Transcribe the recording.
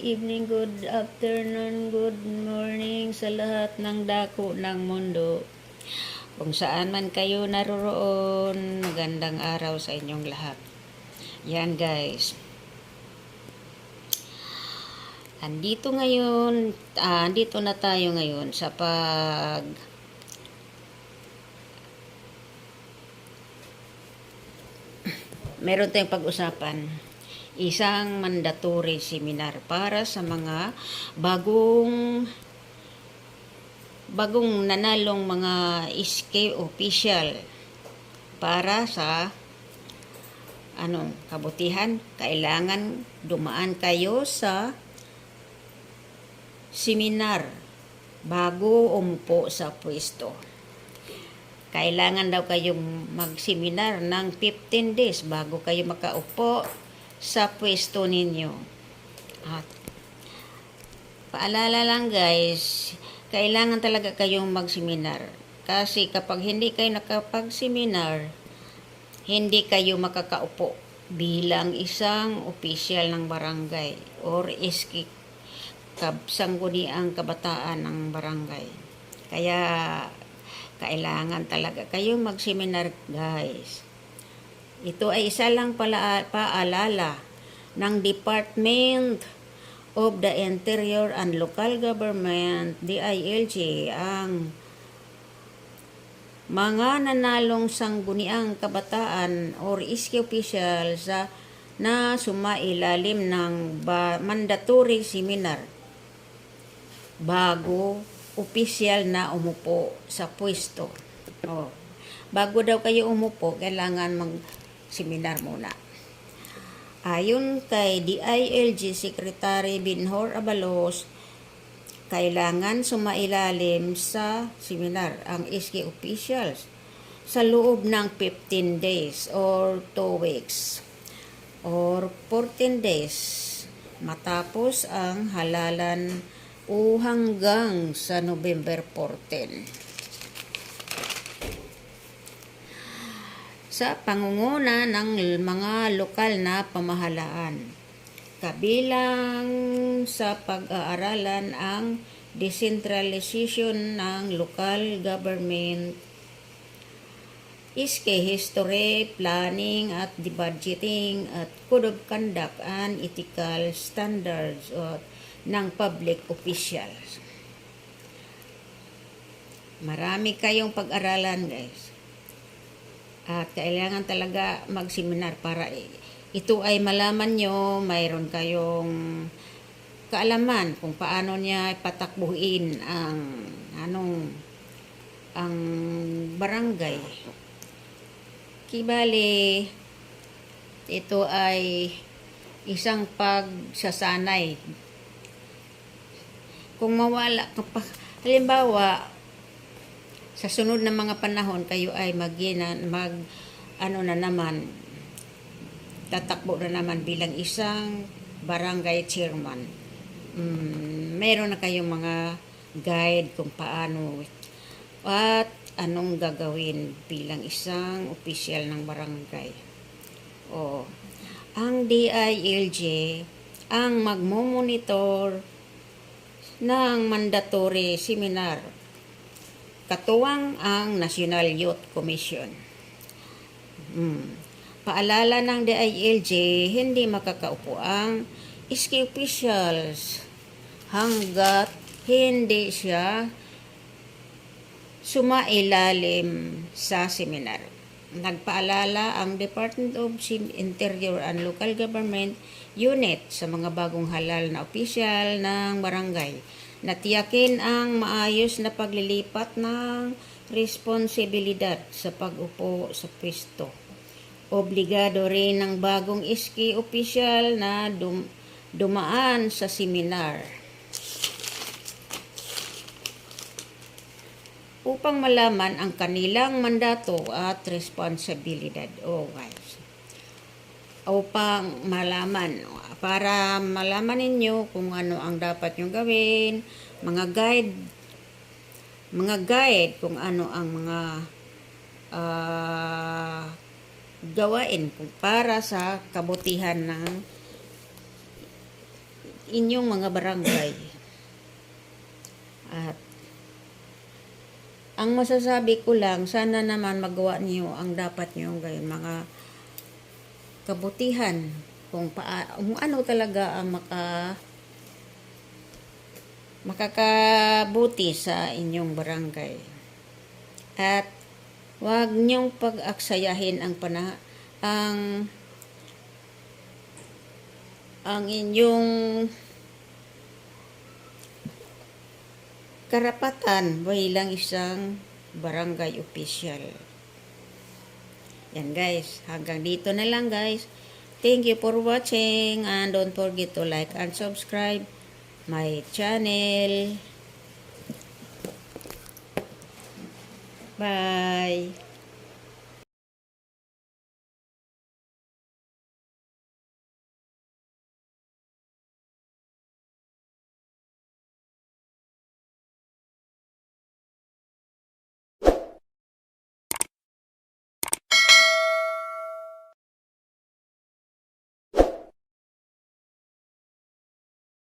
evening, good afternoon, good morning sa lahat ng dako ng mundo. Kung saan man kayo naroroon, magandang araw sa inyong lahat. Yan guys. Andito ngayon, ah, andito na tayo ngayon sa pag meron tayong pag-usapan isang mandatory seminar para sa mga bagong bagong nanalong mga SK official para sa ano kabutihan kailangan dumaan kayo sa seminar bago umupo sa pwesto. Kailangan daw kayong mag-seminar ng 15 days bago kayo makaupo sa pwesto ninyo. At paalala lang guys, kailangan talaga kayong mag-seminar. Kasi kapag hindi kayo nakapag-seminar, hindi kayo makakaupo bilang isang opisyal ng barangay or iski kabsangguniang kabataan ng barangay. Kaya kailangan talaga kayong mag-seminar guys. Ito ay isa lang pala, paalala ng Department of the Interior and Local Government, DILG, ang mga nanalong sangguniang kabataan or iski official sa na sumailalim ng mandatory seminar bago opisyal na umupo sa pwesto. Oh. Bago daw kayo umupo, kailangan mag-seminar muna. Ayon kay DILG Secretary Binhor Abalos, kailangan sumailalim sa seminar ang SK officials sa loob ng 15 days or 2 weeks or 14 days matapos ang halalan o hanggang sa November 14. Sa pangunguna ng mga lokal na pamahalaan, kabilang sa pag-aaralan ang decentralization ng local government, iske history, planning at the budgeting at code of conduct and ethical standards at ng public officials. Marami kayong pag-aralan, guys. At kailangan talaga mag-seminar para ito ay malaman nyo, mayroon kayong kaalaman kung paano niya patakbuhin ang anong ang barangay. Kibali, ito ay isang pagsasanay kung mawala kapag halimbawa sa sunod na mga panahon kayo ay magina mag ano na naman tatakbo na naman bilang isang barangay chairman mm, meron na kayong mga guide kung paano at anong gagawin bilang isang opisyal ng barangay o ang DILG ang magmomonitor ng mandatory seminar. Katuwang ang National Youth Commission. Hmm. Paalala ng DILG, hindi makakaupo ang iski officials hanggat hindi siya sumailalim sa seminar. Nagpaalala ang Department of Interior and Local Government Unit sa mga bagong halal na opisyal ng barangay na tiyakin ang maayos na paglilipat ng responsibilidad sa pag-upo sa pwesto. Obligado rin ng bagong iski opisyal na dum- dumaan sa seminar upang malaman ang kanilang mandato at responsibilidad. Oh, guys. Upang malaman, para malaman ninyo kung ano ang dapat nyo gawin, mga guide, mga guide kung ano ang mga uh, gawain para sa kabutihan ng inyong mga barangay. At ang masasabi ko lang, sana naman magawa niyo ang dapat niyo gawin, mga kabutihan kung paa, kung ano talaga ang maka makakabuti sa inyong barangay. At wag niyong pag-aksayahin ang pana ang ang inyong karapatan bilang isang barangay official. Yan guys, hanggang dito na lang guys. Thank you for watching and don't forget to like and subscribe my channel. Bye.